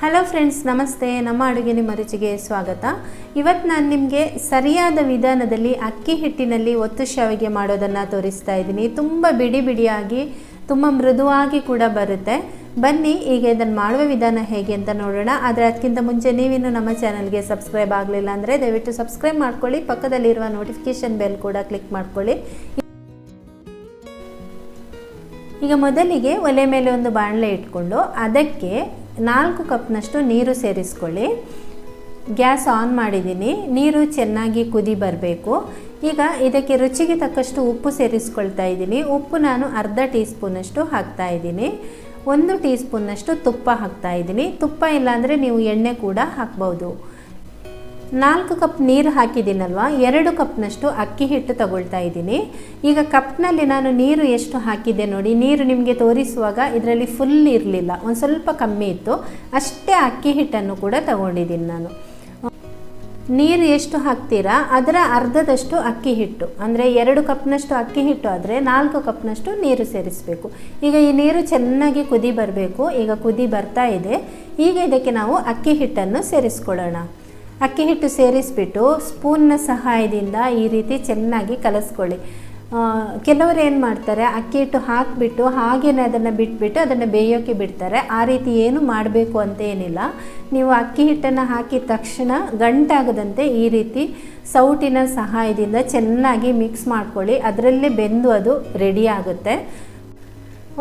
Hello friends ನಮಸ್ತೆ. ನಮ್ಮ ಅಡುಗೆ ನಿಮ್ಮ ರುಚಿಗೆ ಸ್ವಾಗತ. ಇವತ್ತು ನಾನು ನಿಮಗೆ ಸರಿಯಾದ ವಿಧಾನದಲ್ಲಿ ಅಕ್ಕಿ ಹಿಟ್ಟಿನಲ್ಲಿ ಒತ್ತು ಶಾವಿಗೆ ಮಾಡೋದನ್ನು ತೋರಿಸ್ತಾ ಇದ್ದೀನಿ. ತುಂಬ ಬಿಡಿ ಬಿಡಿಯಾಗಿ, ತುಂಬ ಮೃದುವಾಗಿ ಕೂಡ ಬರುತ್ತೆ. ಬನ್ನಿ, ಈಗ ಇದನ್ನು ಮಾಡುವ ವಿಧಾನ ಹೇಗೆ ಅಂತ ನೋಡೋಣ. ಆದರೆ ಅದಕ್ಕಿಂತ ಮುಂಚೆ ನೀವಿನ್ನೂ ನಮ್ಮ ಚಾನಲ್ಗೆ ಸಬ್ಸ್ಕ್ರೈಬ್ ಆಗಲಿಲ್ಲ ಅಂದರೆ ದಯವಿಟ್ಟು ಸಬ್ಸ್ಕ್ರೈಬ್ ಮಾಡ್ಕೊಳ್ಳಿ. ಪಕ್ಕದಲ್ಲಿರುವ ನೋಟಿಫಿಕೇಷನ್ ಬೆಲ್ ಕೂಡ ಕ್ಲಿಕ್ ಮಾಡ್ಕೊಳ್ಳಿ. ಈಗ ಮೊದಲಿಗೆ ಒಲೆ ಮೇಲೆ ಒಂದು ಬಾಣಲೆ ಇಟ್ಕೊಂಡು ಅದಕ್ಕೆ ನಾಲ್ಕು ಕಪ್ನಷ್ಟು ನೀರು ಸೇರಿಸ್ಕೊಳ್ಳಿ. ಗ್ಯಾಸ್ ಆನ್ ಮಾಡಿದ್ದೀನಿ. ನೀರು ಚೆನ್ನಾಗಿ ಕುದಿ ಬರಬೇಕು. ಈಗ ಇದಕ್ಕೆ ರುಚಿಗೆ ತಕ್ಕಷ್ಟು ಉಪ್ಪು ಸೇರಿಸ್ಕೊಳ್ತಾ ಇದ್ದೀನಿ. ಉಪ್ಪು ನಾನು ಅರ್ಧ ಟೀ ಸ್ಪೂನಷ್ಟು ಹಾಕ್ತಾ ಇದ್ದೀನಿ. ಒಂದು ಟೀ ಸ್ಪೂನ್ನಷ್ಟು ತುಪ್ಪ ಹಾಕ್ತಾ ಇದ್ದೀನಿ. ತುಪ್ಪ ಇಲ್ಲಾಂದರೆ ನೀವು ಎಣ್ಣೆ ಕೂಡ ಹಾಕ್ಬೋದು. ನಾಲ್ಕು ಕಪ್ ನೀರು ಹಾಕಿದ್ದೀನಲ್ವ? ಎರಡು ಕಪ್ನಷ್ಟು ಅಕ್ಕಿ ಹಿಟ್ಟು ತಗೊಳ್ತಾ ಇದ್ದೀನಿ. ಈಗ ಕಪ್ನಲ್ಲಿ ನಾನು ನೀರು ಎಷ್ಟು ಹಾಕಿದ್ದೆ ನೋಡಿ, ನೀರು ನಿಮಗೆ ತೋರಿಸುವಾಗ ಇದರಲ್ಲಿ ಫುಲ್ ಇರಲಿಲ್ಲ. ಒಂದು ಸ್ವಲ್ಪ ಕಮ್ಮಿ ಇತ್ತು. ಅಷ್ಟೇ ಅಕ್ಕಿ ಹಿಟ್ಟನ್ನು ಕೂಡ ತಗೊಂಡಿದ್ದೀನಿ ನಾನು. ನೀರು ಎಷ್ಟು ಹಾಕ್ತೀರಾ? ಅದರ ಅರ್ಧದಷ್ಟು ಅಕ್ಕಿ ಹಿಟ್ಟು. ಅಂದರೆ ಎರಡು ಕಪ್ನಷ್ಟು ಅಕ್ಕಿ ಹಿಟ್ಟು ಆದರೆ ನಾಲ್ಕು ಕಪ್ನಷ್ಟು ನೀರು ಸೇರಿಸಬೇಕು. ಈಗ ಈ ನೀರು ಚೆನ್ನಾಗಿ ಕುದಿ ಬರಬೇಕು. ಈಗ ಕುದಿ ಬರ್ತಾ ಇದೆ. ಈಗ ಇದಕ್ಕೆ ನಾವು ಅಕ್ಕಿ ಹಿಟ್ಟನ್ನು ಸೇರಿಸ್ಕೊಳ್ಳೋಣ. ಅಕ್ಕಿ ಹಿಟ್ಟು ಸೇರಿಸ್ಬಿಟ್ಟು ಸ್ಪೂನ್ನ ಸಹಾಯದಿಂದ ಈ ರೀತಿ ಚೆನ್ನಾಗಿ ಕಲಸ್ಕೊಳ್ಳಿ. ಕೆಲವರು ಏನು ಮಾಡ್ತಾರೆ, ಅಕ್ಕಿ ಹಿಟ್ಟು ಹಾಕಿಬಿಟ್ಟು ಹಾಗೇನೆ ಅದನ್ನು ಬಿಟ್ಬಿಟ್ಟು ಅದನ್ನು ಬೇಯೋಕ್ಕೆ ಬಿಡ್ತಾರೆ. ಆ ರೀತಿ ಏನು ಮಾಡಬೇಕು ಅಂತ ಏನಿಲ್ಲ. ನೀವು ಅಕ್ಕಿ ಹಿಟ್ಟನ್ನು ಹಾಕಿದ ತಕ್ಷಣ ಗಂಟಾಗದಂತೆ ಈ ರೀತಿ ಸೌಟಿನ ಸಹಾಯದಿಂದ ಚೆನ್ನಾಗಿ ಮಿಕ್ಸ್ ಮಾಡ್ಕೊಳ್ಳಿ. ಅದರಲ್ಲೇ ಬೆಂದು ಅದು ರೆಡಿ ಆಗುತ್ತೆ.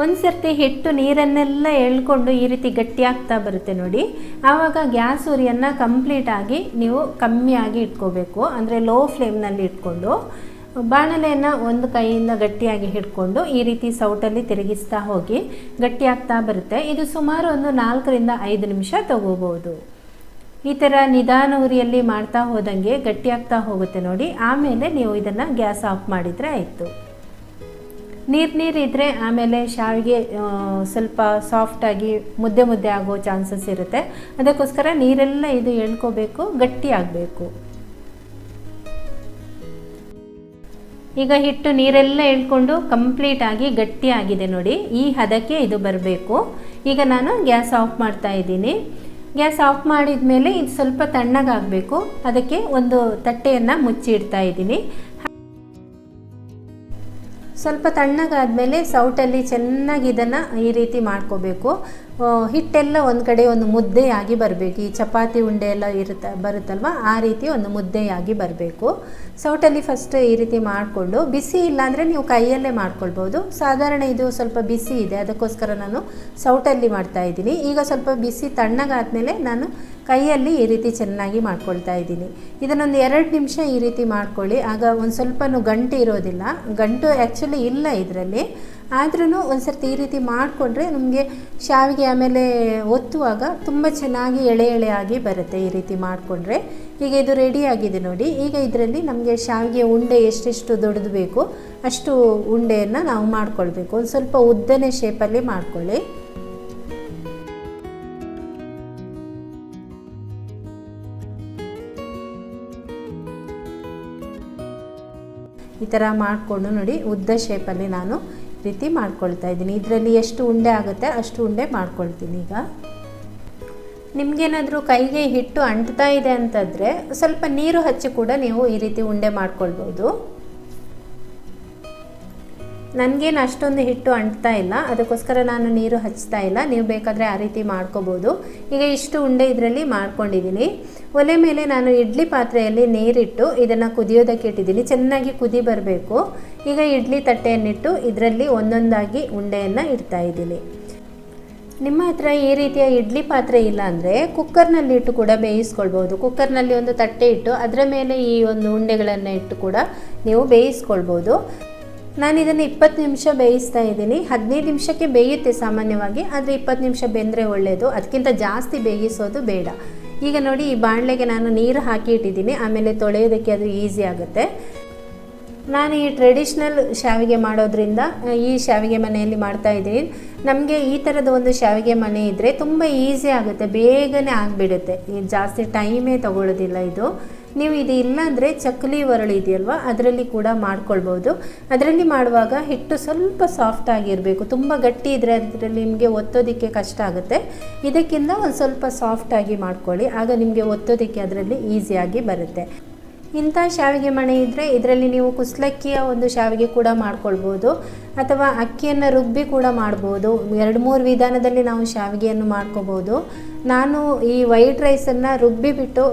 ಒಂದು ಸರ್ತಿ ಹಿಟ್ಟು ನೀರನ್ನೆಲ್ಲ ಎಳ್ಕೊಂಡು ಈ ರೀತಿ ಗಟ್ಟಿಯಾಗ್ತಾ ಬರುತ್ತೆ ನೋಡಿ. ಆವಾಗ ಗ್ಯಾಸ್ ಉರಿಯನ್ನು ಕಂಪ್ಲೀಟಾಗಿ ನೀವು ಕಮ್ಮಿಯಾಗಿ ಇಟ್ಕೋಬೇಕು. ಅಂದರೆ ಲೋ ಫ್ಲೇಮ್ನಲ್ಲಿ ಇಟ್ಕೊಂಡು ಬಾಣಲೆಯನ್ನು ಒಂದು ಕೈಯಿಂದ ಗಟ್ಟಿಯಾಗಿ ಹಿಡ್ಕೊಂಡು ಈ ರೀತಿ ಸೌಟಲ್ಲಿ ತಿರುಗಿಸ್ತಾ ಹೋಗಿ ಗಟ್ಟಿಯಾಗ್ತಾ ಬರುತ್ತೆ. ಇದು ಸುಮಾರು ಒಂದು ನಾಲ್ಕರಿಂದ ಐದು ನಿಮಿಷ ತಗೋಬೋದು. ಈ ಥರ ನಿಧಾನ ಉರಿಯಲ್ಲಿ ಮಾಡ್ತಾ ಹೋದಂಗೆ ಗಟ್ಟಿಯಾಗ್ತಾ ಹೋಗುತ್ತೆ ನೋಡಿ. ಆಮೇಲೆ ನೀವು ಇದನ್ನು ಗ್ಯಾಸ್ ಆಫ್ ಮಾಡಿದರೆ ಆಯಿತು. ನೀರು ನೀರಿದ್ದರೆ ಆಮೇಲೆ ಶಾವಿಗೆ ಸ್ವಲ್ಪ ಸಾಫ್ಟಾಗಿ ಮುದ್ದೆ ಮುದ್ದೆ ಆಗೋ ಚಾನ್ಸಸ್ ಇರುತ್ತೆ. ಅದಕ್ಕೋಸ್ಕರ ನೀರೆಲ್ಲ ಇದು ಎಳ್ಕೋಬೇಕು ಗಟ್ಟಿ ಆಗಬೇಕು. ಈಗ ಹಿಟ್ಟು ನೀರೆಲ್ಲ ಎಳ್ಕೊಂಡು ಕಂಪ್ಲೀಟಾಗಿ ಗಟ್ಟಿ ಆಗಿದೆ ನೋಡಿ. ಈ ಹದಕ್ಕೆ ಇದು ಬರಬೇಕು. ಈಗ ನಾನು ಗ್ಯಾಸ್ ಆಫ್ ಮಾಡ್ತಾ ಇದ್ದೀನಿ. ಗ್ಯಾಸ್ ಆಫ್ ಮಾಡಿದ ಮೇಲೆ ಇದು ಸ್ವಲ್ಪ ತಣ್ಣಗಾಗಬೇಕು. ಅದಕ್ಕೆ ಒಂದು ತಟ್ಟೆಯನ್ನು ಮುಚ್ಚಿ ಇಡ್ತಾ ಇದ್ದೀನಿ. ಸ್ವಲ್ಪ ತಣ್ಣಗಾದಮೇಲೆ ಸೌಟಲ್ಲಿ ಚೆನ್ನಾಗಿ ಇದನ್ನು ಈ ರೀತಿ ಮಾಡ್ಕೋಬೇಕು. ಹಿಟ್ಟೆಲ್ಲ ಒಂದು ಕಡೆ ಒಂದು ಮುದ್ದೆಯಾಗಿ ಬರಬೇಕು. ಈ ಚಪಾತಿ ಉಂಡೆ ಎಲ್ಲ ಇರುತ್ತೆ, ಬರುತ್ತಲ್ವ? ಆ ರೀತಿ ಒಂದು ಮುದ್ದೆಯಾಗಿ ಬರಬೇಕು. ಸೌಟಲ್ಲಿ ಫಸ್ಟ್ ಈ ರೀತಿ ಮಾಡಿಕೊಂಡು, ಬಿಸಿ ಇಲ್ಲಾಂದರೆ ನೀವು ಕೈಯಲ್ಲೇ ಮಾಡ್ಕೊಳ್ಬೋದು. ಸಾಧಾರಣ ಇದು ಸ್ವಲ್ಪ ಬಿಸಿ ಇದೆ. ಅದಕ್ಕೋಸ್ಕರ ನಾನು ಸೌಟಲ್ಲಿ ಮಾಡ್ತಾ ಇದ್ದೀನಿ. ಈಗ ಸ್ವಲ್ಪ ಬಿಸಿ ತಣ್ಣಗಾದ್ಮೇಲೆ ನಾನು ಕೈಯಲ್ಲಿ ಈ ರೀತಿ ಚೆನ್ನಾಗಿ ಮಾಡ್ಕೊಳ್ತಾ ಇದ್ದೀನಿ. ಇದನ್ನೊಂದು ಎರಡು ನಿಮಿಷ ಈ ರೀತಿ ಮಾಡ್ಕೊಳ್ಳಿ. ಆಗ ಒಂದು ಸ್ವಲ್ಪನೂ ಗಂಟು ಇರೋದಿಲ್ಲ. ಗಂಟು ಆ್ಯಕ್ಚುಲಿ ಇಲ್ಲ ಇದರಲ್ಲಿ. ಆದ್ರೂ ಒಂದು ಸರ್ತಿ ಈ ರೀತಿ ಮಾಡಿಕೊಂಡ್ರೆ ನಮಗೆ ಶಾವಿಗೆ ಆಮೇಲೆ ಒತ್ತುವಾಗ ತುಂಬ ಚೆನ್ನಾಗಿ ಎಳೆ ಎಳೆ ಆಗಿ ಬರುತ್ತೆ ಈ ರೀತಿ ಮಾಡಿಕೊಂಡ್ರೆ. ಈಗ ಇದು ರೆಡಿಯಾಗಿದೆ ನೋಡಿ. ಈಗ ಇದರಲ್ಲಿ ನಮಗೆ ಶಾವಿಗೆ ಉಂಡೆ ಎಷ್ಟೆಷ್ಟು ದೊಡ್ಡದು ಬೇಕು ಅಷ್ಟು ಉಂಡೆಯನ್ನು ನಾವು ಮಾಡ್ಕೊಳ್ಬೇಕು. ಒಂದು ಸ್ವಲ್ಪ ಉದ್ದನೆ ಶೇಪಲ್ಲಿ ಮಾಡ್ಕೊಳ್ಳಿ. ಈ ಥರ ಮಾಡಿಕೊಂಡು ನೋಡಿ ಉದ್ದ ಶೇಪಲ್ಲಿ ನಾನು ರೀತಿ ಮಾಡ್ಕೊಳ್ತಾ ಇದ್ದೀನಿ. ಇದರಲ್ಲಿ ಎಷ್ಟು ಉಂಡೆ ಆಗುತ್ತೆ ಅಷ್ಟು ಉಂಡೆ ಮಾಡ್ಕೊಳ್ತೀನಿ ಈಗ. ನಿಮಗೇನಾದರೂ ಕೈಗೆ ಹಿಟ್ಟು ಅಂಟ್ತಾ ಇದೆ ಅಂತಂದರೆ ಸ್ವಲ್ಪ ನೀರು ಹಚ್ಚಿ ಕೂಡ ನೀವು ಈ ರೀತಿ ಉಂಡೆ ಮಾಡ್ಕೊಳ್ಬೋದು. ನನಗೇನು ಅಷ್ಟೊಂದು ಹಿಟ್ಟು ಅಂಟ್ತಾ ಇಲ್ಲ. ಅದಕ್ಕೋಸ್ಕರ ನಾನು ನೀರು ಹಚ್ತಾ ಇಲ್ಲ. ನೀವು ಬೇಕಾದರೆ ಆ ರೀತಿ ಮಾಡ್ಕೋಬೋದು. ಈಗ ಇಷ್ಟು ಉಂಡೆ ಇದರಲ್ಲಿ ಮಾಡ್ಕೊಂಡಿದ್ದೀನಿ ಒಲೆ ಮೇಲೆ ನಾನು ಇಡ್ಲಿ ಪಾತ್ರೆಯಲ್ಲಿ ನೀರಿಟ್ಟು ಇದನ್ನು ಕುದಿಯೋದಕ್ಕೆ ಇಟ್ಟಿದ್ದೀನಿ. ಚೆನ್ನಾಗಿ ಕುದಿ ಬರಬೇಕು. ಈಗ ಇಡ್ಲಿ ತಟ್ಟೆಯನ್ನಿಟ್ಟು ಇದರಲ್ಲಿ ಒಂದೊಂದಾಗಿ ಉಂಡೆಯನ್ನು ಇಡ್ತಾ ಇದ್ದೀನಿ. ನಿಮ್ಮ ಹತ್ರ ಈ ರೀತಿಯ ಇಡ್ಲಿ ಪಾತ್ರೆ ಇಲ್ಲ ಅಂದರೆ ಕುಕ್ಕರ್ನಲ್ಲಿ ಇಟ್ಟು ಕೂಡ ಬೇಯಿಸ್ಕೊಳ್ಬೋದು ಕುಕ್ಕರ್ನಲ್ಲಿ ಒಂದು ತಟ್ಟೆ ಇಟ್ಟು ಅದರ ಮೇಲೆ ಈ ಒಂದು ಉಂಡೆಗಳನ್ನು ಇಟ್ಟು ಕೂಡ ನೀವು ಬೇಯಿಸ್ಕೊಳ್ಬೋದು ನಾನು ಇದನ್ನು ಇಪ್ಪತ್ತು ನಿಮಿಷ ಬೇಯಿಸ್ತಾ ಇದ್ದೀನಿ. ಹದಿನೈದು ನಿಮಿಷಕ್ಕೆ ಬೇಯುತ್ತೆ ಸಾಮಾನ್ಯವಾಗಿ, ಆದರೆ ಇಪ್ಪತ್ತು ನಿಮಿಷ ಬೆಂದರೆ ಒಳ್ಳೆಯದು ಅದಕ್ಕಿಂತ ಜಾಸ್ತಿ ಬೇಯಿಸೋದು ಬೇಡ. ಈಗ ನೋಡಿ, ಈ ಬಾಣಲೆಗೆ ನಾನು ನೀರು ಹಾಕಿ ಇಟ್ಟಿದ್ದೀನಿ ಆಮೇಲೆ ತೊಳೆಯೋದಕ್ಕೆ ಅದು ಈಸಿ ಆಗುತ್ತೆ. ನಾನು ಈ ಟ್ರೆಡಿಷ್ನಲ್ ಶಾವಿಗೆ ಮಾಡೋದ್ರಿಂದ, ಈ ಶಾವಿಗೆ ಮನೆಯಲ್ಲಿ ಮಾಡ್ತಾ ಇದ್ದೀನಿ. ನಮಗೆ ಈ ಥರದ ಒಂದು ಶಾವಿಗೆ ಮನೆ ಇದ್ದರೆ ತುಂಬ ಈಸಿ ಆಗುತ್ತೆ. ಬೇಗನೆ ಆಗಿಬಿಡುತ್ತೆ. ಜಾಸ್ತಿ ಟೈಮೇ ತಗೊಳ್ಳೋದಿಲ್ಲ ಇದು. ನೀವು ಇದು ಇಲ್ಲಾಂದರೆ ಚಕ್ಕಲಿ ಒರಳು ಇದೆಯಲ್ವ? ಅದರಲ್ಲಿ ಕೂಡ ಮಾಡ್ಕೊಳ್ಬೋದು. ಅದರಲ್ಲಿ ಮಾಡುವಾಗ ಹಿಟ್ಟು ಸ್ವಲ್ಪ ಸಾಫ್ಟ್ ಆಗಿರಬೇಕು. ತುಂಬ ಗಟ್ಟಿ ಇದ್ದರೆ ಅದರಲ್ಲಿ ನಿಮಗೆ ಒತ್ತೋದಕ್ಕೆ ಕಷ್ಟ ಆಗುತ್ತೆ. ಇದಕ್ಕಿಂತ ಒಂದು ಸ್ವಲ್ಪ ಸಾಫ್ಟಾಗಿ ಮಾಡ್ಕೊಳ್ಳಿ. ಆಗ ನಿಮಗೆ ಒತ್ತೋದಕ್ಕೆ ಅದರಲ್ಲಿ ಈಸಿಯಾಗಿ ಬರುತ್ತೆ. ಇಂಥ ಶಾವಿಗೆ ಮಣೆ ಇದ್ದರೆ ಇದರಲ್ಲಿ ನೀವು ಕುಸ್ಲಕ್ಕಿಯ ಒಂದು ಶಾವಿಗೆ ಕೂಡ ಮಾಡ್ಕೊಳ್ಬೋದು. ಅಥವಾ ಅಕ್ಕಿಯನ್ನು ರುಬ್ಬಿ ಕೂಡ ಮಾಡ್ಬೋದು. ಎರಡು ಮೂರು ವಿಧಾನದಲ್ಲಿ ನಾವು ಶಾವಿಗೆಯನ್ನು ಮಾಡ್ಕೋಬೋದು. ನಾನು ಈ ವೈಟ್ ರೈಸನ್ನು ರುಬ್ಬಿಬಿಟ್ಟು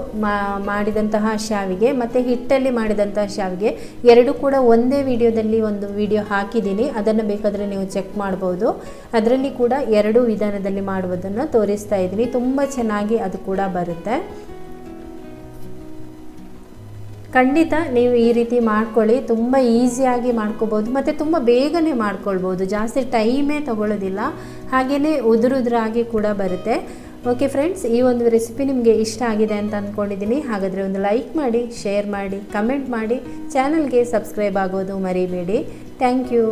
ಮಾಡಿದಂತಹ ಶಾವಿಗೆ ಮತ್ತು ಹಿಟ್ಟಲ್ಲಿ ಮಾಡಿದಂತಹ ಶಾವಿಗೆ ಎರಡು ಕೂಡ ಒಂದೇ ವಿಡಿಯೋದಲ್ಲಿ ಒಂದು ವಿಡಿಯೋ ಹಾಕಿದ್ದೀನಿ. ಅದನ್ನು ಬೇಕಾದರೆ ನೀವು ಚೆಕ್ ಮಾಡ್ಬೋದು. ಅದರಲ್ಲಿ ಕೂಡ ಎರಡು ವಿಧಾನದಲ್ಲಿ ಮಾಡುವುದನ್ನು ತೋರಿಸ್ತಾ ಇದ್ದೀನಿ. ತುಂಬ ಚೆನ್ನಾಗಿ ಅದು ಕೂಡ ಬರುತ್ತೆ. ಖಂಡಿತ ನೀವು ಈ ರೀತಿ ಮಾಡ್ಕೊಳ್ಳಿ. ತುಂಬ ಈಸಿಯಾಗಿ ಮಾಡ್ಕೋಬೋದು. ಮತ್ತು ತುಂಬ ಬೇಗನೆ ಮಾಡ್ಕೊಳ್ಬೋದು. ಜಾಸ್ತಿ ಟೈಮೇ ತಗೊಳ್ಳೋದಿಲ್ಲ. ಹಾಗೆಯೇ ಉದುರುದ್ರಾಗಿ ಕೂಡ ಬರುತ್ತೆ. ಓಕೆ ಫ್ರೆಂಡ್ಸ್ ಈ ಒಂದು ರೆಸಿಪಿ ನಿಮಗೆ ಇಷ್ಟ ಆಗಿದೆ ಅಂತ ಅಂದ್ಕೊಂಡಿದ್ದೀನಿ ಹಾಗಾದರೆ ಒಂದು ಲೈಕ್ ಮಾಡಿ ಶೇರ್ ಮಾಡಿ ಕಮೆಂಟ್ ಮಾಡಿ ಚಾನಲ್ಗೆ ಸಬ್ಸ್ಕ್ರೈಬ್ ಆಗೋದು ಮರಿಬೇಡಿ. Thank you